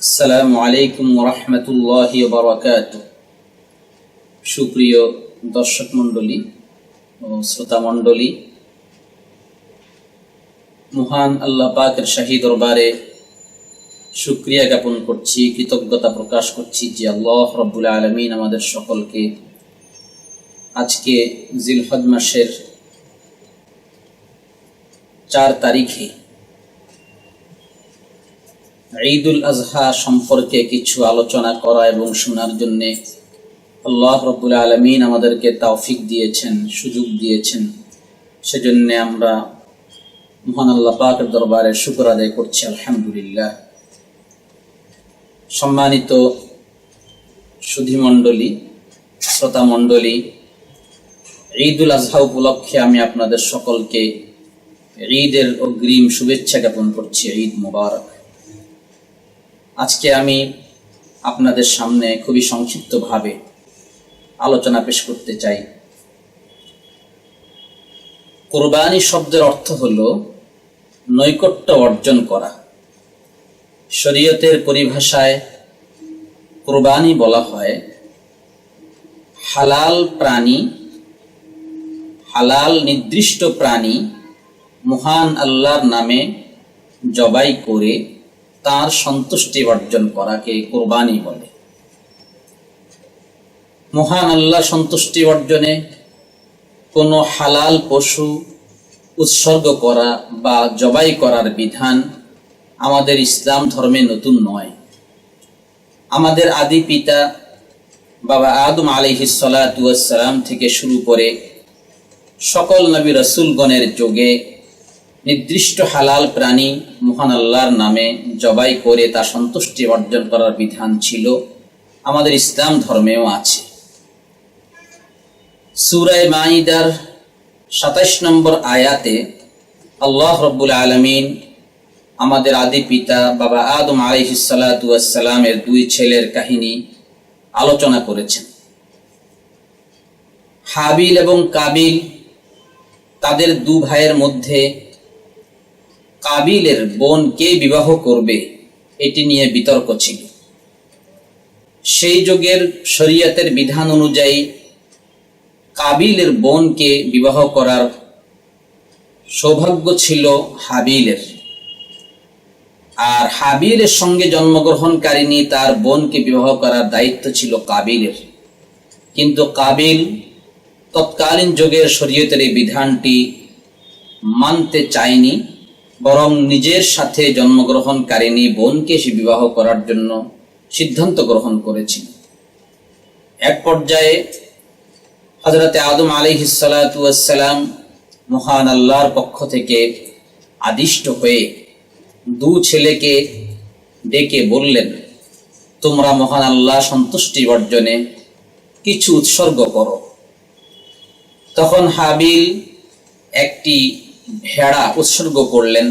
আসসালামু আলাইকুম রহমতুল্লাহ বারাকাত সুপ্রিয় দর্শক মণ্ডলী ও শ্রোতা মণ্ডলী, মহান আল্লাহ পাকের শাহী দরবারে শুক্রিয়া জ্ঞাপন করছি, কৃতজ্ঞতা প্রকাশ করছি যে আল্লাহ রব্বুল আলমিন আমাদের সকলকে আজকে জিলহদ মাসের চার তারিখে ঈদুল আজহা সম্পর্কে কিছু আলোচনা করা এবং শোনার জন্যে আল্লাহ রব্বুল আলমিন আমাদেরকে তৌফিক দিয়েছেন, সুযোগ দিয়েছেন। সেজন্য আমরা মহান আল্লাহ পাকের দরবারে শুকর আদায় করছি, আলহামদুলিল্লাহ। সম্মানিত সুধীমণ্ডলী শ্রোতা মণ্ডলী ঈদুল আজহা উপলক্ষে আমি আপনাদের সকলকে ঈদের অগ্রিম শুভেচ্ছা জ্ঞাপন করছি, ঈদ মুবারক। আজকে আমি আপনাদের সামনে খুবই সংক্ষিপ্তভাবে আলোচনা পেশ করতে চাই। কোরবানি শব্দের অর্থ হল নৈকট্য অর্জন করা। শরীয়তের পরিভাষায় কোরবানি বলা হয় হালাল প্রাণী, হালাল নির্দিষ্ট প্রাণী মহান আল্লাহর নামে জবাই করে তার সন্তুষ্টি অর্জন করাকে কোরবানি বলে। মহান আল্লাহ সন্তুষ্টি অর্জনে কোনো হালাল পশু উৎসর্গ করা বা জবাই করার বিধান আমাদের ইসলাম ধর্মে নতুন নয়। আমাদের আদি পিতা বাবা আদম আলিহিসালাম থেকে শুরু করে সকল নবী রসুলগণের যোগে নির্দিষ্ট হালাল প্রাণী মহান আল্লাহর নামে জবাই করে তা সন্তুষ্টি অর্জন করার বিধান ছিল, আমাদের ইসলাম ধর্মেও আছে। সুরায় মাইদার সাতাইশ নম্বর আয়াতে আল্লাহ রব্বুল আলমিন আমাদের আদি পিতা বাবা আদম আলিহিসালামের দুই ছেলের কাহিনী আলোচনা করেছেন। হাবিল এবং কাবিল তাদের দু ভাইয়ের মধ্যে কাবিলের বোন কে বিবাহ করবে এটি নিয়ে বিতর্ক ছিল। সেই যুগের শরীয়তের বিধান অনুযায়ী কাবিলের বোনকে বিবাহ করার সৌভাগ্য ছিল হাবিলের। আর হাবিলের সঙ্গে জন্মগ্রহণকারিনী তার বোনকে বিবাহ করার দায়িত্ব ছিল কাবিলের। কিন্তু কাবিল তৎকালীন যুগের শরীয়তের এই বিধানটি মানতে চায়নি, বরং নিজের সাথে জন্মগ্রহণকারিনী বোনকে সে বিবাহ করার জন্য সিদ্ধান্ত গ্রহণ করেছিল। এক পর্যায়ে হজরতে আদম আলিহিসালাম মহান আল্লাহর পক্ষ থেকে আদিষ্ট হয়ে দু ছেলেকে ডেকে বললেন, তোমরা মহান আল্লাহ সন্তুষ্টি অর্জনে কিছু উৎসর্গ করো। তখন হাবিল একটি ভেড়া উৎসর্গ করলেন,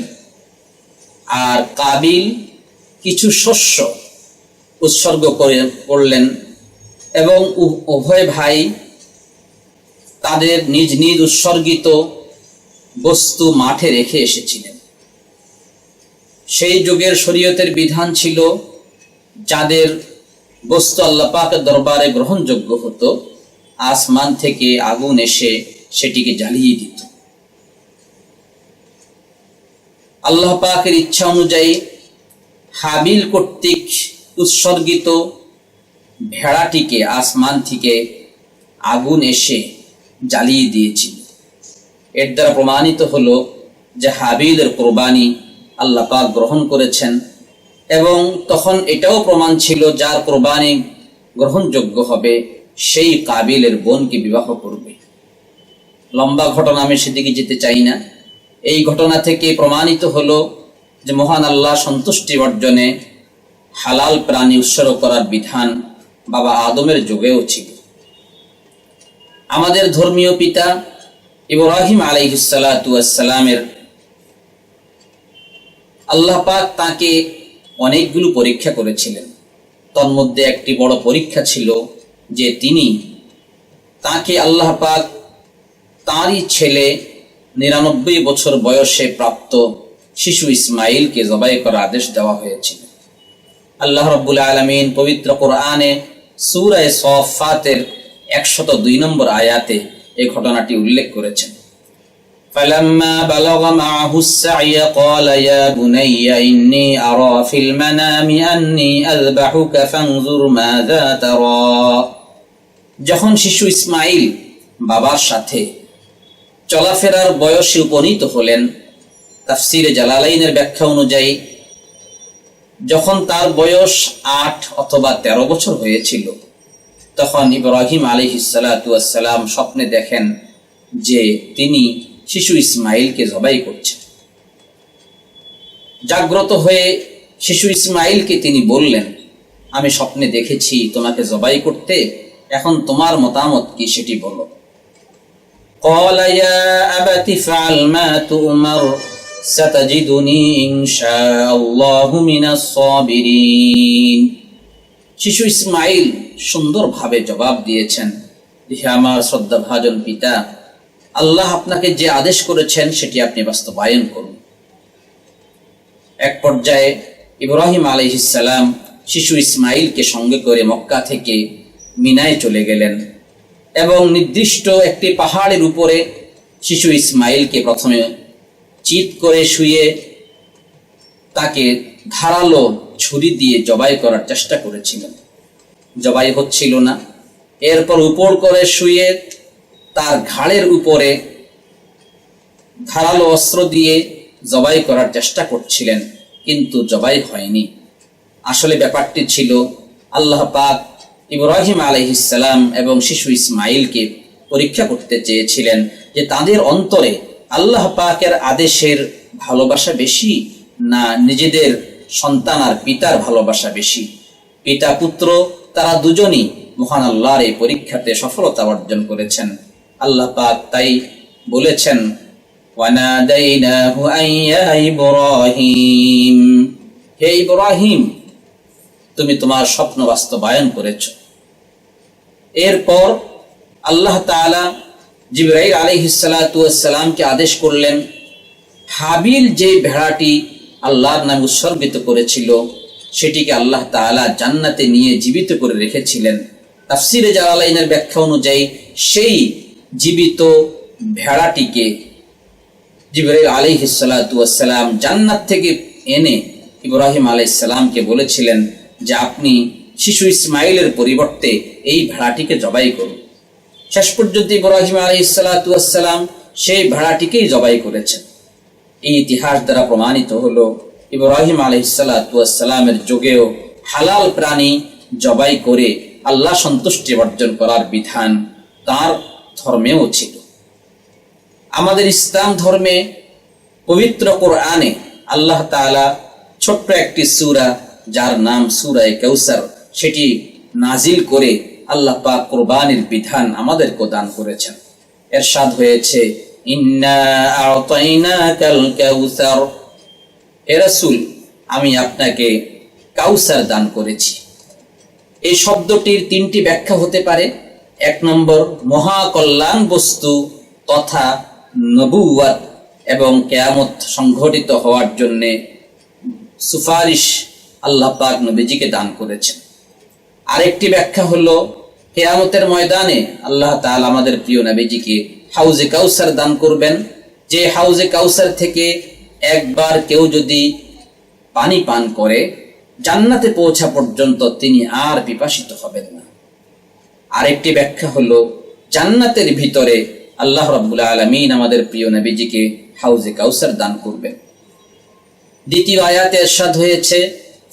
আর কাবিল কিছু শস্য উৎসর্গ করে করলেন এবং উভয় ভাই তাদের নিজ নিজ উৎসর্গিত বস্তু মাঠে রেখে এসেছিলেন। সেই যুগের শরীয়তের বিধান ছিল যাদের বস্তু আল্লাপাকের দরবারে গ্রহণযোগ্য হতো, আসমান থেকে আগুন এসে সেটিকে জ্বালিয়ে দিত। আল্লাহ পাকের ইচ্ছা অনুযায়ী হাবিল কর্তৃক উৎসর্গিত ভেড়াটিকে আসমান থেকে আগুন এসে জ্বালিয়ে দিয়েছিল। এর দ্বারা প্রমাণিত হলো যে হাবিলের কোরবানি আল্লাহ পাক গ্রহণ করেছেন। এবং তখন এটাও প্রমাণ ছিল যার কোরবানি গ্রহণযোগ্য হবে সেই কাবিলের বোনকে বিবাহ করবে। লম্বা ঘটনা আমি সেদিকে যেতে চাই না। এই ঘটনা থেকে প্রমাণিত হলো যে মহান আল্লাহ সন্তুষ্টি অর্জনে হালাল প্রাণী উৎসর্গ করার বিধান বাবা আদমের যুগেও ছিল। আমাদের ধর্মীয় পিতা ইব্রাহিম আলাইহিসালামের আল্লাহ পাক তাকে অনেকগুলো পরীক্ষা করেছিলেন। তন্মধ্যে একটি বড় পরীক্ষা ছিল যে তিনি তাকে আল্লাহ পাক তাঁরই ছেলে নিরানব্বই বছর বয়সে প্রাপ্ত শিশু ইসমাইলকে জবাই করার আদেশ দেওয়া হয়েছিল। আল্লাহ রব্বুল আলমিন পবিত্র কোরআনে সুরায় সফাতের একশত দুই নম্বর আয়াতে এই ঘটনাটি উল্লেখ করেছেন। فلما بلغ معه السعي قال يا بني إني أرى في المنام أني أذبحك فانظر ماذا ترى যখন শিশু ইসমাইল বাবার সাথে চলাফেরার বয়সে উপনীত হলেন তাফসিরে জালালাইনের ব্যাখ্যা অনুযায়ী যখন তার বয়স আট অথবা ১৩ বছর হয়েছিল তখন ইব্রাহিম আলী সালাম স্বপ্নে দেখেন যে তিনি শিশু ইসমাইলকে জবাই করছেন জাগ্রত হয়ে শিশু ইসমাইলকে তিনি বললেন আমি স্বপ্নে দেখেছি তোমাকে জবাই করতে এখন তোমার মতামত কি সেটি বলো قال يا أبت فعل ما تؤمر ستجدني إن شاء الله من الصابرين শিশু ইসমাইল সুন্দরভাবে জবাব দিয়েছেন হে আমার শ্রদ্ধাভাজন পিতা আল্লাহ আপনাকে যে আদেশ করেছেন, সেটি আপনি বাস্তবায়ন করুন। এক পর্যায়ে ইব্রাহিম আলহিসাল্লাম শিশু ইসমাইলকে সঙ্গে করে মক্কা থেকে মিনায় চলে গেলেন এবং নির্দিষ্ট একটি পাহাড়ের উপরে শিশু ইসমাইলকে প্রথমে চিত করে শুয়ে তাকে ধারালো ছুরি দিয়ে জবাই করার চেষ্টা করেছিলেন। জবাই হচ্ছিল না। এরপর উপর করে শুয়ে তার ঘাড়ের উপরে ধারালো অস্ত্র দিয়ে জবাই করার চেষ্টা করছিলেন, কিন্তু জবাই হয়নি। আসলে ব্যাপারটি ছিল, আল্লাহ পাক ইব্রাহিম আলহিসাল্লাম এবং শিশু ইসমাইলকে পরীক্ষা করতে চেয়েছিলেন যে তাদের অন্তরে আল্লাহ পাকের আদেশের ভালোবাসা বেশি না নিজেদের সন্তান আর পিতার ভালোবাসা বেশি। পিতা পুত্র তারা দুজনই মহান আল্লাহর এই পরীক্ষাতে সফলতা অর্জন করেছেন। আল্লাহ পাক তাই বলেছেন হে ইব্রাহিম, তুমি তোমার স্বপ্ন বাস্তবায়ন করেছ। এরপর আল্লাহ তাআলা জিবরাইল আলাইহিসসালামকে আদেশ করলেন, হাবিল যে ভেড়াটি আল্লাহর নামে উৎসর্গিত করেছিল, সেটিকে আল্লাহ তাআলা জান্নাতে নিয়ে জীবিত করে রেখেছিলেন। তাফসিরে জালালাইনের ব্যাখ্যা অনুযায়ী সেই জীবিত ভেড়াটিকে জিবরাইল আলাইহিসসালাম জান্নাত থেকে এনে ইব্রাহিম আলাইসাল্লামকে বলেছিলেন যে আপনি শিশু ইসমাইলের পরিবর্তে এই ভেড়াটিকে জবাই করুন। শেষ পর্যন্ত ইব্রাহিম আলাইসাল্লাম সেই ভেড়াটিকেই জবাই করেছেন। এই ইতিহাস দ্বারা প্রমাণিত হল ইব্রাহিম আলহিসাল্লামের যুগেও হালাল প্রাণী জবাই করে আল্লাহ সন্তুষ্টি অর্জন করার বিধান তার ধর্মেও ছিল। আমাদের ইসলাম ধর্মে পবিত্র কোরআনে আল্লাহ তাআলা ছোট্ট একটি সূরা, যার নাম সূরায়ে কাউসার, সেটি নাজিল করে আল্লাহ পাক কোরবানির বিধান আমাদেরকে দান করেছেন। এর এরশাদ হয়েছে আমি আপনাকে কাউসার দান করেছি। এই শব্দটির তিনটি ব্যাখ্যা হতে পারে। এক নম্বর মহাকল্যাণ বস্তু তথা নবুয়াত এবং কেয়ামত সংঘটিত হওয়ার জন্যে সুপারিশ আল্লাহ পাক নবীজিকে দান করেছেন। আরেকটি ব্যাখ্যা হলো, কেয়ামতের ময়দানে আল্লাহ তাআলা আমাদের প্রিয় নবীজিকে হাউজে কাউসার দান করবেন। যে হাউজে কাউসার থেকে একবার কেউ যদি পানি পান করে, জান্নাতে পৌঁছা পর্যন্ত তিনি আর বিপাসিত হবেন না। আরেকটি ব্যাখ্যা হলো, জান্নাতের ভিতরে আল্লাহ রাব্বুল আলামিন আমাদের প্রিয় নবীজিকে হাউজে কাউসার দান করবেন। দ্বিতীয় আয়াতে এরশাদ হয়েছে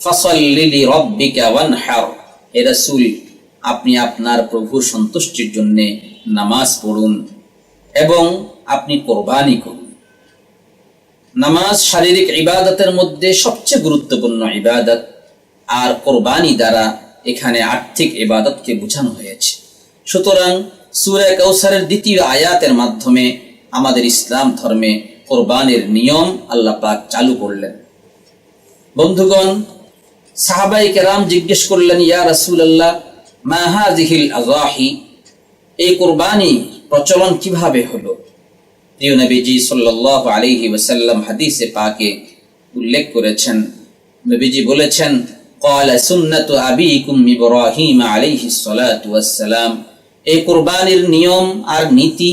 ফাসাল্লি লিরাব্বিকা ওয়ানহার হে রাসূল, আপনি আপনার প্রভুর সন্তুষ্টির জন্য নামাজ পড়ুন এবং আপনি কোরবানি করুন। নামাজ শারীরিক ইবাদতের মধ্যে সবচেয়ে গুরুত্বপূর্ণ ইবাদত আর কোরবানি দ্বারা এখানে আর্থিক ইবাদতকে বোঝানো হয়েছে। সুতরাং সূরা কাউসারের দ্বিতীয় আয়াতের মাধ্যমে আমাদের ইসলাম ধর্মে কোরবানির নিয়ম আল্লাহ পাক চালু করলেন। বন্ধুগণ, সাহাবাই কেরাম জিজ্ঞেস করলেন, ইয়া রাসূলুল্লাহ, মা হাযিহিল আযাহি? এই কোরবানি প্রচলন কীভাবে হলো? প্রিয় নবীজি সাল্লাল্লাহু আলাইহি ওয়াসাল্লাম হাদিসে পাকে উল্লেখ করেছেন। নবীজি বলেছেন قال সুন্নাতু আবিকুম ইব্রাহিম আলাইহিস সালাতু ওয়াসসালাম এই কুরবানির নিয়ম আর নীতি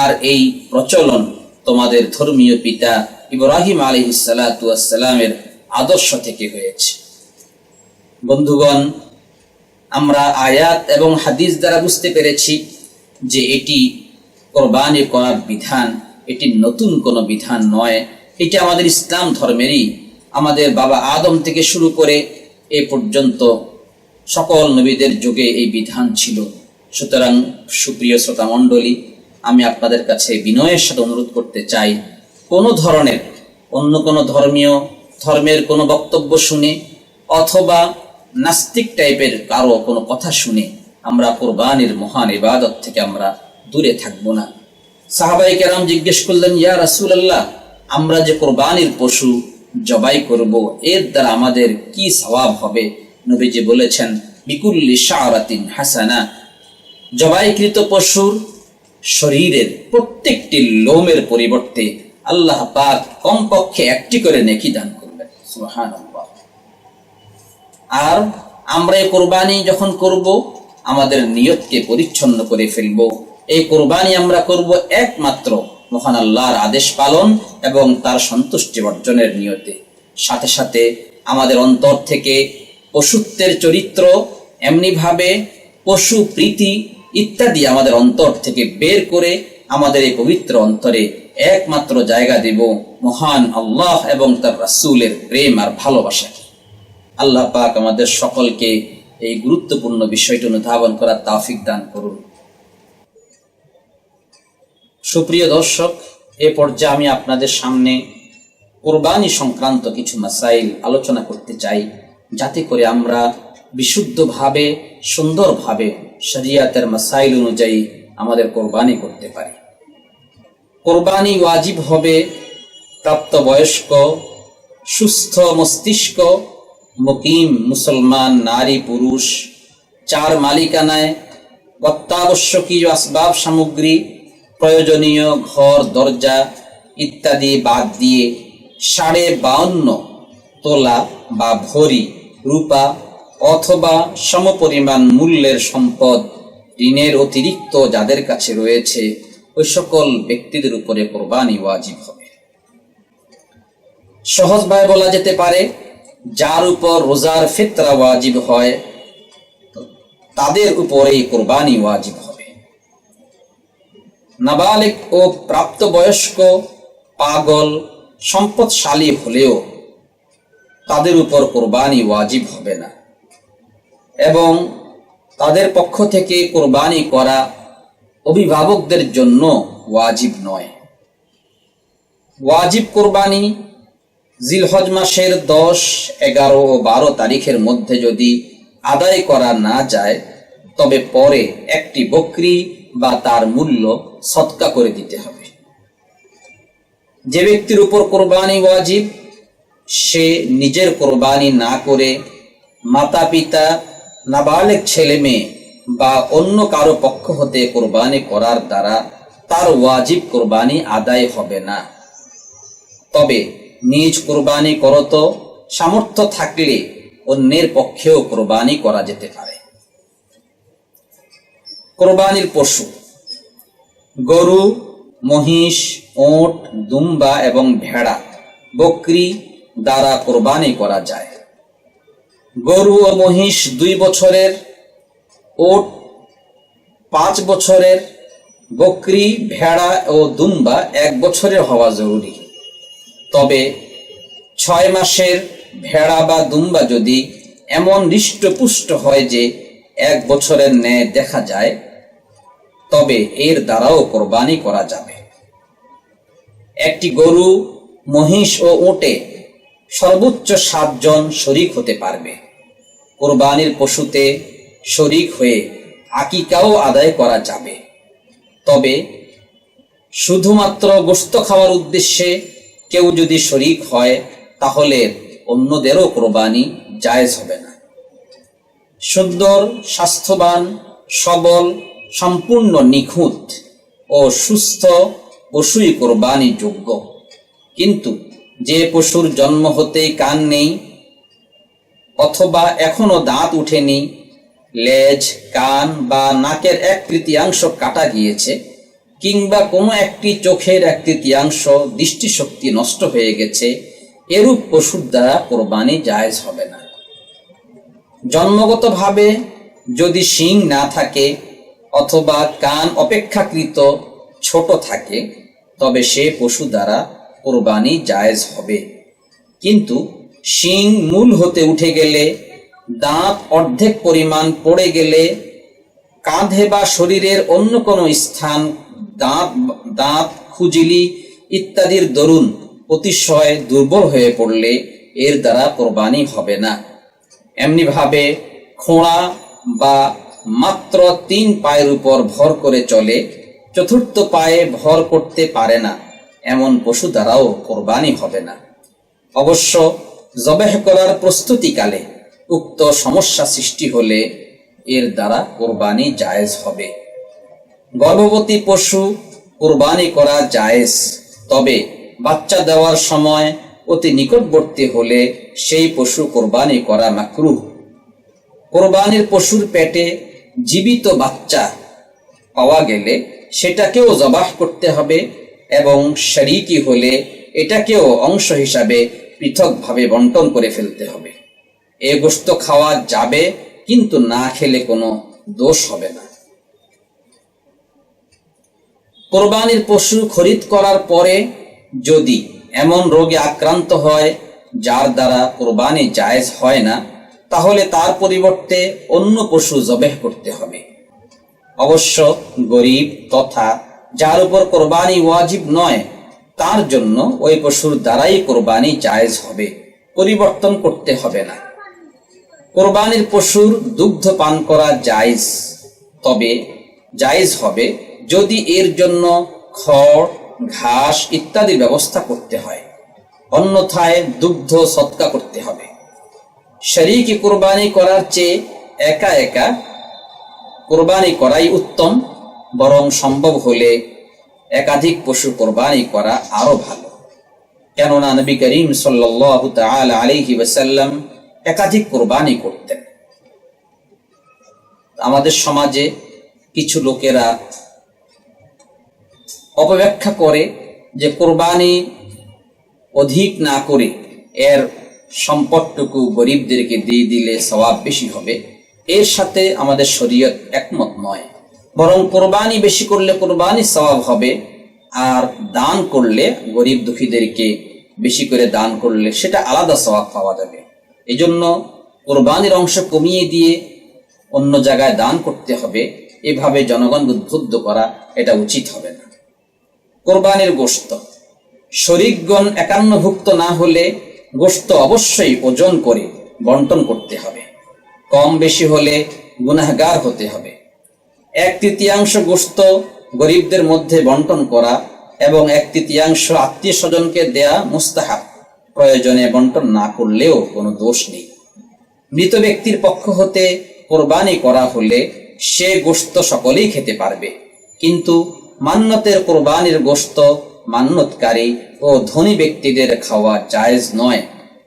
আর এই প্রচলন তোমাদের ধর্মীয় পিতা ইব্রাহিম আলাইহিস সালাতু ওয়াসসালামের আদর্শ থেকে হয়েছে বন্ধুগণ আমরা আয়াত এবং হাদিস দ্বারা বুঝতে পেরেছি যে এটি কোরবানি করার বিধান এটি নতুন কোনো বিধান নয় এটি আমাদের ইসলাম ধর্মেরই আমাদের বাবা আদম থেকে শুরু করে এ পর্যন্ত সকল নবীদের যুগে এই বিধান ছিল। সুতরাং সুপ্রিয় শ্রোতা মণ্ডলী, আমি আপনাদের কাছে বিনয়ের সাথে অনুরোধ করতে চাই, কোনো ধরনের, অন্য কোনো ধর্মীয়, ধর্মের কোনো বক্তব্য শুনে, অথবা নাস্তিক টাইপের কারও কোনো কথা শুনে আমরা কোরবানির মহান ইবাদত থেকে আমরা দূরে থাকব না। সাহাবাই কেরাম জিজ্ঞেস করলেন, ইয়া রাসূলুল্লাহ, আমরা যে কোরবানির পশু জবাই করব, এর দ্বারা আমাদের কি সওয়াব হবে? নবীজি বলেছেন, বিকুল্লি শারাতিন হাসানা। জবাইকৃত পশুর শরীরের প্রত্যেকটি লোমের পরিবর্তে আল্লাহ পাক কমপক্ষে একটি করে নেকি দান করবেন। সুবহানাল্লাহ। আর আমরা এই কোরবানি যখন করব, আমাদের নিয়তকে পরিচ্ছন্ন করে ফেলব। এই কোরবানি আমরা করব একমাত্র মহান আল্লাহর আদেশ পালন এবং তার সন্তুষ্টি অর্জনের নিয়তে। সাথে সাথে আমাদের অন্তর থেকে পশুত্বের চরিত্র, এমনিভাবে পশু, প্রীতি ইত্যাদি আমাদের অন্তর থেকে বের করে আমাদের এই পবিত্র অন্তরে একমাত্র জায়গা দেব মহান আল্লাহ এবং তার রাসুলের প্রেম আর ভালোবাসাকে আল্লাহ পাক আমাদের সকলকে এই গুরুত্বপূর্ণ বিষয়টি অনুধাবন করার তাফিক দান করুন। সুপ্রিয় দর্শক, এ পর্যায়ে আমি আপনাদের সামনে কোরবানি সংক্রান্ত কিছু মাসাইল আলোচনা করতে চাই। যাতে করে আমরা বিশুদ্ধভাবে, সুন্দরভাবে শরিয়াতের মাসাইল অনুযায়ী আমাদের কোরবানি করতে পারি। কোরবানি ওয়াজিব হবে প্রাপ্তবয়স্ক, সুস্থ মস্তিষ্ক, মুকিম মুসলমান, নারী, পুরুষ, চার মালিকানায় অত্যাবশ্যকীয় আসবাব সামগ্রী প্রয়োজনীয় ঘর, দরজা ইত্যাদি বাদ দিয়ে সাড়ে বাউন্ন তোলা বা ভরি রূপা অথবা সমপরিমাণ মূল্যের সম্পদ ঋণের অতিরিক্ত যাদের কাছে রয়েছে, ওই সকল ব্যক্তিদের উপরে কোরবানি ওয়াজিব হবে। সহজভাবে বলা যেতে পারে, যার উপর রোজার ফিতরা ওয়াজিব হয়, তাদের উপরে কোরবানি ওয়াজিব হবে নাবালিক ও প্রাপ্তবয়স্ক পাগল সম্পদশালী হলেও তাদের উপর কোরবানি ওয়াজিব হবে না। এবং তাদের পক্ষ থেকে কোরবানি করা অভিভাবকদের জন্য ওয়াজিব নয়। ওয়াজিব কোরবানি জিলহজ মাসের দশ, এগারো ও বারো তারিখের মধ্যে যদি আদায় করা না যায়, তবে পরে একটি বকরি বা তার মূল্য সৎকা করে দিতে হবে। যে ব্যক্তির উপর কোরবানি ওয়াজিব, সে নিজের কোরবানি না করে মাতা পিতা নাবালেক ছেলে মেয়ে বা অন্য কারও পক্ষ হতে কোরবানি করার দ্বারা তার ওয়াজিব কোরবানি আদায় হবে না। তবে নিজ কোরবানি করত, সামর্থ্য থাকলে অন্যের পক্ষেও কোরবানি করা যেতে পারে। কোরবানির পশু। গরু, মহিষ, ওট, দুম্বা এবং ভেড়া বকরি দ্বারা কোরবানি করা যায়। গরু ও মহিষ দুই বছরের, ওট পাঁচ বছরের, বকরি, ভেড়া ও দুম্বা এক বছরের হওয়া জরুরি। তবে ছয় মাসের ভেড়া বা দুম্বা যদি এমন হৃষ্টপুষ্ট হয় যে এক বছরের ন্যায় দেখা যায় তবে এর দ্বারাও কোরবানি করা যাবে। একটি গরু, মহিষ ও উটে সর্বোচ্চ সাতজন শরিক হতে পারবে। কোরবানির পশুতে শরিক হয়ে আকিকাও আদায় করা যাবে। তবে শুধুমাত্র গোস্ত খাওয়ার উদ্দেশ্যে কেউ যদি শরিক হয়, তাহলে অন্যদেরও কোরবানি জায়েজ হবে না। সুন্দর, স্বাস্থ্যবান, সবল সম্পূর্ণ নিখুঁত ও সুস্থ পশুই কোরবানি যোগ্য। কিন্তু যে পশুর জন্ম হতেই কান নেই অথবা এখনও দাঁত উঠেনি, লেজ, কান বা নাকের এক তৃতীয়াংশ কাটা গিয়েছে কিংবা কোনো একটি চোখের এক তৃতীয়াংশ দৃষ্টিশক্তি নষ্ট হয়ে গেছে, এরূপ পশুর দ্বারা কোরবানি জায়জ হবে না। জন্মগতভাবে যদি শিং না থাকে অথবা কান অপেক্ষাকৃত ছোট থাকে, তবে সে পশু দ্বারা কোরবানি জায়েজ হবে। কিন্তু শিং মূল হতে উঠে গেলে, দাঁত অর্ধেক পরিমাণ পড়ে গেলে, কাঁধে বা শরীরের অন্য কোনো স্থান, দাঁত দাঁত, খুজিলি ইত্যাদির দরুন অতিশয় দুর্বল হয়ে পড়লে এর দ্বারা কোরবানি হবে না। এমনিভাবে খোঁড়া বা মাত্র তিন পায়ের উপর ভর করে চলে, চতুর্থ পায়ে ভর করতে পারে না। এমন পশু দ্বারাও কোরবানি হবে না। অবশ্য জবেহ করার প্রস্তুতিকালে উক্ত সমস্যা সৃষ্টি হলে এর দ্বারা কোরবানি জায়েজ হবে। গর্ভবতী পশু কোরবানি করা জায়েজ, তবে বাচ্চা দেওয়ার সময় অতি নিকটবর্তী হলে সেই পশু কোরবানি করা মাকরুহ। কোরবানির পশুর পেটে জীবিত বাচ্চা পাওয়া গেলে সেটাকেও জবাহ করতে হবে এবং শরিকি হলে এটাকেও অংশ হিসাবে পৃথকভাবে বন্টন করে ফেলতে হবে। এ গোস্ত খাওয়া যাবে, কিন্তু না খেলে কোনো দোষ হবে না। কোরবানির পশু খরিদ করার পরে যদি এমন রোগে আক্রান্ত হয়, যার দ্বারা কোরবানি জায়েজ হয় না তাহলে তার পরিবর্তে অন্য পশু জবেহ করতে হবে। অবশ্য গরিব তথা যার উপর কোরবানি ওয়াজিব নয়, তার জন্য ওই পশুর দ্বারাই কোরবানি জায়েজ হবে, পরিবর্তন করতে হবে না। কোরবানির পশুর দুগ্ধ পান করা জায়েজ, তবে জায়েজ হবে যদি এর জন্য খড়, ঘাস ইত্যাদির ব্যবস্থা করতে হয়। অন্যথায় দুগ্ধ সৎকা করতে হবে। শরীকে কোরবানি করার চেয়ে একা একা কোরবানি করাই উত্তম, বরং সম্ভব হলে একাধিক পশু কোরবানি করা আরও ভালো। কেননা নবী করিম সাল্লাল্লাহু তাআলা আলাইহি ওয়াসাল্লাম একাধিক কোরবানি করতেন। আমাদের সমাজে কিছু লোকেরা অপব্যাখ্যা করে যে কোরবানি অধিক না করে এর সম্পদটুকু গরিবদেরকে দিয়ে দিলে সওয়াব বেশি হবে। এর সাথে আমাদের শরীয়ত একমত নয়। বরং কোরবানি বেশি করলে কোরবানি সওয়াব হবে, আর দান করলে গরিব দুঃখীদেরকে বেশি করে দান করলে সেটা আলাদা সওয়াব পাওয়া যাবে। এজন্য কোরবানির অংশ কমিয়ে দিয়ে অন্য জায়গায় দান করতে হবে। এভাবে জনগণ উদ্বুদ্ধ করা এটা উচিত হবে না। কোরবানির গোস্ত শরিকগণ একান্নভুক্ত না হলে গোস্ত অবশ্যই ওজন করে বন্টন করতে হবে। কম বেশি হলে গুনাহগার হতে হবে। এক তৃতীয়াংশ গোস্ত গরিবদের মধ্যে বন্টন করা এবং এক তৃতীয়াংশ আত্মীয় স্বজনকে দেয়া মুস্তাহাব। প্রয়োজনে বন্টন না করলেও কোনো দোষ নেই। মৃত ব্যক্তির পক্ষ হতে কোরবানি করা হলে সে গোস্ত সকলেই খেতে পারবে। কিন্তু মান্যতের কোরবানির গোস্ত মান্যতকারী ও ধনী ব্যক্তিদের খাওয়া জায়েজ নয়।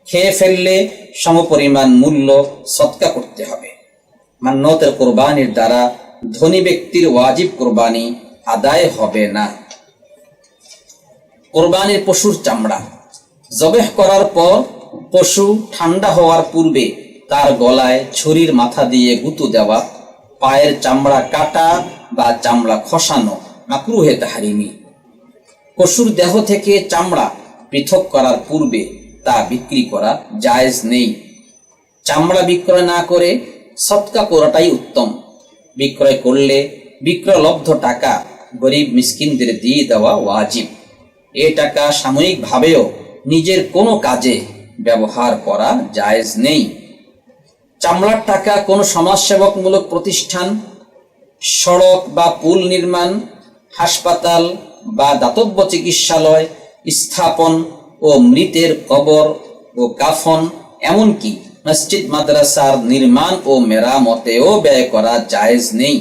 খেয়ে ফেললে সমপরিমাণ মূল্য সৎকা করতে হবে। মান্যতের কোরবানির দ্বারা ধনী ব্যক্তির ওয়াজিব কোরবানি আদায় হবে না। কোরবানির পশুর চামড়া। জবেহ করার পর পশু ঠান্ডা হওয়ার পূর্বে তার গলায় ছুরির মাথা দিয়ে গুঁতো দেওয়া, পায়ের চামড়া কাটা বা চামড়া খসানো, মাকরুহে তাহারিমি। পশুর দেহ থেকে চামড়া পৃথক করার পূর্বে তা বিক্রি করা জায়েজ নেই। চামড়া বিক্রয় না করে সৎকা করাটাই উত্তম। বিক্রয় করলে বিক্রয়লব্ধ টাকা গরিব মিসকিনদের দিয়ে দেওয়া ওয়াজিব। এ টাকা সাময়িকভাবেও নিজের কোনো কাজে ব্যবহার করা জায়েজ নেই। চামড়ার টাকা কোনো সমাজসেবকমূলক প্রতিষ্ঠান, সড়ক বা পুল নির্মাণ, হাসপাতাল বা দাতব্য চিকিৎসালয়, স্থাপন ও মৃতের কবর ও কাফন এমনকি মসজিদ, মাদ্রাসার নির্মাণ ও মেরামতেও ব্যয় করা জায়েজ নেই।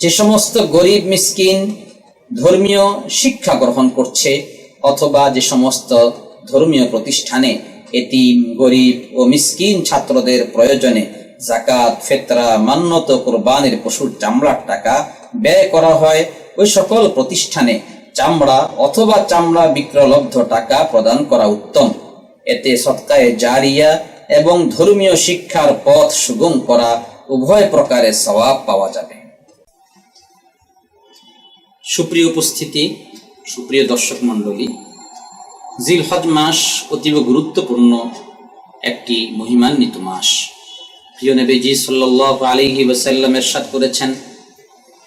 যে সমস্ত গরিব, মিসকিন, ধর্মীয় শিক্ষা গ্রহণ করছে অথবা যে সমস্ত ধর্মীয় প্রতিষ্ঠানে এতিম, গরিব ও মিসকিন ছাত্রদের প্রয়োজনে জাকাত, ফেতরা, মান্যত, কোরবানের পশুর চামড়ার টাকা ব্যয় করা হয় ওই সকল প্রতিষ্ঠানে চামড়া অথবা চামড়া বিক্রয়লব্ধ টাকা প্রদান করা উত্তম। এতে সৎকায়ে জারিয়া এবং ধর্মীয় শিক্ষার পথ সুগম করা উভয় প্রকারের সওয়াব পাওয়া যাবে। সুপ্রিয় উপস্থিতি, সুপ্রিয় দর্শক মণ্ডলী, জিলহজ মাস অতীব গুরুত্বপূর্ণ একটি মহিমান্বিত মাস। প্রিয় নবীজি সাল্লাহ আলিহি ওসাল্লামের সাথ করেছেন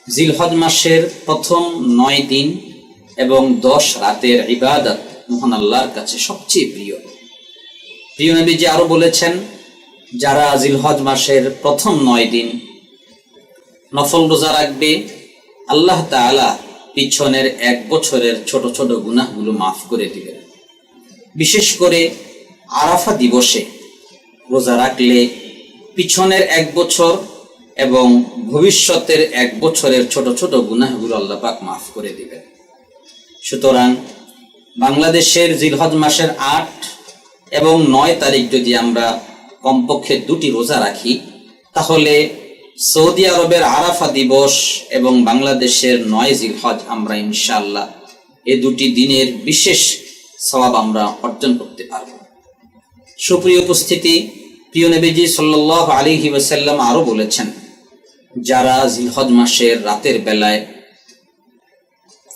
জিলহজ মাসের প্রথম নয় দিন এবং দশ রাতের ইবাদত মহান আল্লাহর কাছে সবচেয়ে প্রিয়। প্রিয় নবীজি আরও বলেছেন, যারা জিলহজ মাসের প্রথম নয় দিন নফল রোজা রাখবে, আল্লাহ তাআলা পিছনের এক বছরের ছোট ছোট গুনাহগুলো মাফ করে দিবেন। বিশেষ করে আরাফা দিবসে রোজা রাখলে পিছনের এক বছর এবং ভবিষ্যতের এক বছরের ছোট ছোট গুনাহগুলো আল্লাহ পাক মাফ করে দিবেন। সুতরাং বাংলাদেশের জিলহজ মাসের আট এবং নয় তারিখ যদি আমরা কমপক্ষে দুটি রোজা রাখি, তাহলে সৌদি আরবের আরাফা দিবস এবং বাংলাদেশের নয় জিলহজ আমরা ইনশাল্লাহ এ দুটি দিনের বিশেষ সওয়াব আমরা অর্জন করতে পারব। সুপ্রিয় উপস্থিতি, প্রিয় নবীজি সাল্লাহ আলিহি ওসাল্লাম আরও বলেছেন যারা জিলহজ মাসের রাতের বেলায়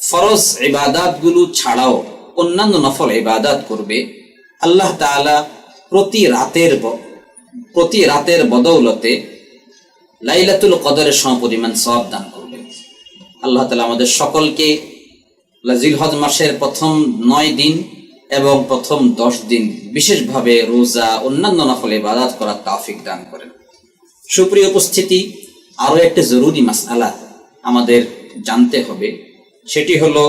ফরজ ইবাদাতগুলো ছাড়াও অন্যান্য নফল ইবাদাত করবে, আল্লাহ তাআলা প্রতি রাতের প্রতি রাতের বদৌলতে লাইলাতুল কদরের সমপরিমাণ সওয়াব দান করবে। আল্লাহ তাআলা আমাদের সকলকে জিলহজ মাসের প্রথম নয় দিন এবং প্রথম দশ দিন বিশেষভাবে রোজা অন্যান্য নফল ইবাদাত করার তাফিক দান করেন। সুপ্রিয় উপস্থিতি আরও একটা জরুরি মাসআলা আমাদের জানতে হবে। সেটি হলো,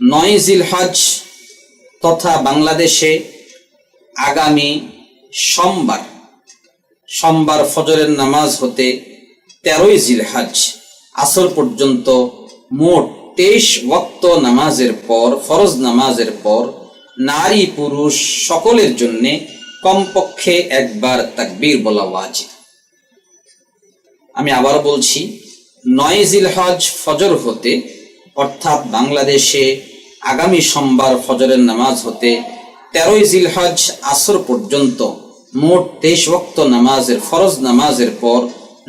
নয় জিলহজ তথা বাংলাদেশে আগামী সোমবার সোমবার ফজরের নামাজ হতে তেরোই জিলহাজ, আসর পর্যন্ত মোট তেইশ ওয়াক্ত নামাজের পর, ফরজ নামাজের পর নারী পুরুষ সকলের জন্য কমপক্ষে একবার তাকবীর বলা ওয়াজিব। আমি আবারও বলছি, নয় জিলহজ ফজর হতে, অর্থাৎ বাংলাদেশে আগামী সোমবার ফজরের নামাজ হতে, তেরোই জিলহজ আসর পর্যন্ত মোট তেইশ ওয়াক্ত নামাজের, ফরজ নামাজের পর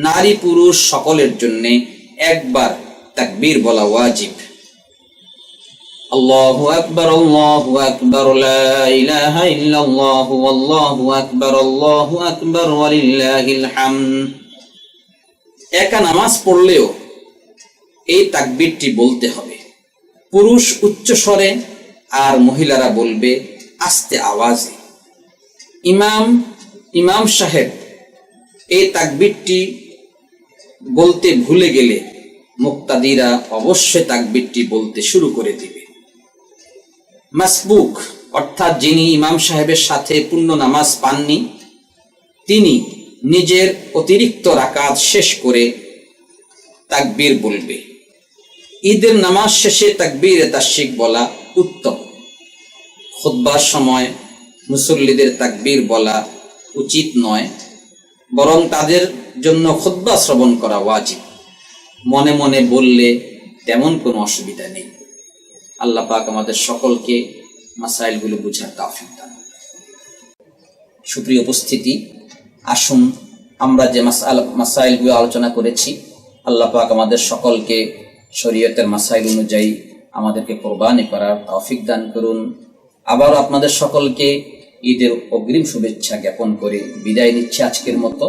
নারী পুরুষ সকলের জন্য একবার তাকবীর বলা ওয়াজিব। আল্লাহু আকবার আল্লাহু আকবার, লা ইলাহা ইল্লাল্লাহ আল্লাহু আকবার আল্লাহু আকবার, ওয়ালিল্লাহিল হামদ। একা নামাজ পড়লেও এই তাকবীরটি বলতে হবে। পুরুষ উচ্চ স্বরে আর মহিলারা বলবে, আস্তে আওয়াজে। ইমাম ইমাম সাহেব, এই তাকবীরটি বলতে ভুলে গেলে মুক্তাদিরা অবশ্যই তাকবীরটি বলতে শুরু করে দিবে। মাসবুক, অর্থাৎ যিনি ইমাম সাহেবের সাথে পূর্ণ নামাজ পাননি, তিনি নিজের অতিরিক্ত রাকাত শেষ করে তাকবীর বলবে। ঈদের নামাজ শেষে তাকবীর তাশিক বলা উত্তম। খুতবার সময় মুসল্লিদের তাকবীর বলা উচিত নয়, বরং তাদের জন্য খুতবা শ্রবণ করা ওয়াজিব। মনে মনে বললে তেমন কোনো অসুবিধা নেই। আল্লাহ পাক আমাদের সকলকে মাসাইলগুলো বুঝার তাফিক দান। সুপ্রিয় উপস্থিতি আসুন আমরা যে মাসাল মাসাইলগুলো আলোচনা করেছি আল্লাহ পাক আমাদের সকলকে শরীয়তের মাসাইল অনুযায়ী আমাদেরকে কোরবানি করার তৌফিক দান করুন। আবার আপনাদের সকলকে ঈদের অগ্রিম শুভেচ্ছা জ্ঞাপন করে বিদায় নিচ্ছি আজকের মতো।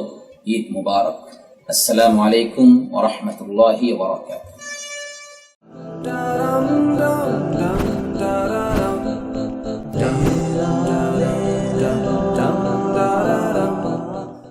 ঈদ মুবারক। আসসালামু আলাইকুম ওরহমতুল্লাহি ওবরাকাতুহ Ta-ra,